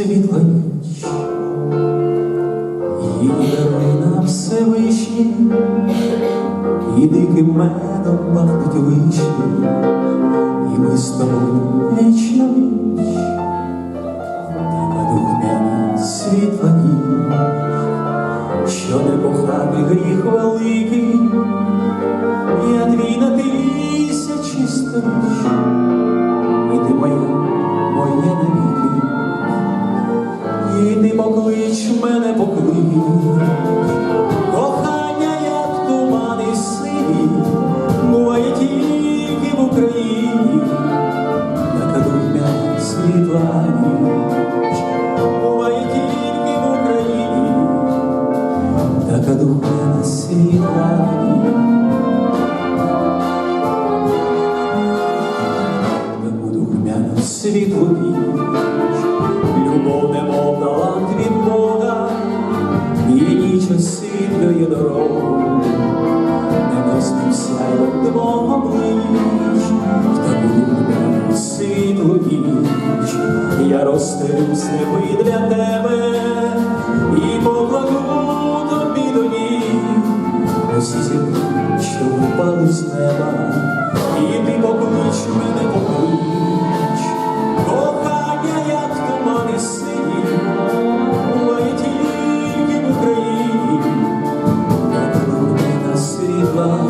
світла ніч, її дари все Всевишні, і диким медом пахнуть вишні, і ми з тобою вічна віч, та духняна світла ніч, що не похати гріх великий, я твій на тисячі сторіч, і ти моя. кохання, як тумани сині, буває тільки в Україні, така духмяна світла ніч, буває тільки в Україні, така духмяна світла ніч. сяйвом двох в таку світлу ніч, я розстелю для тебе і покладу до ніг. Усі зірки, з неба, і ти поклич мене поклич, кохання, як тумани сині, буває тільки в Україні, така духмяна світла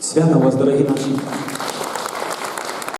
Свято вас, дорогі наші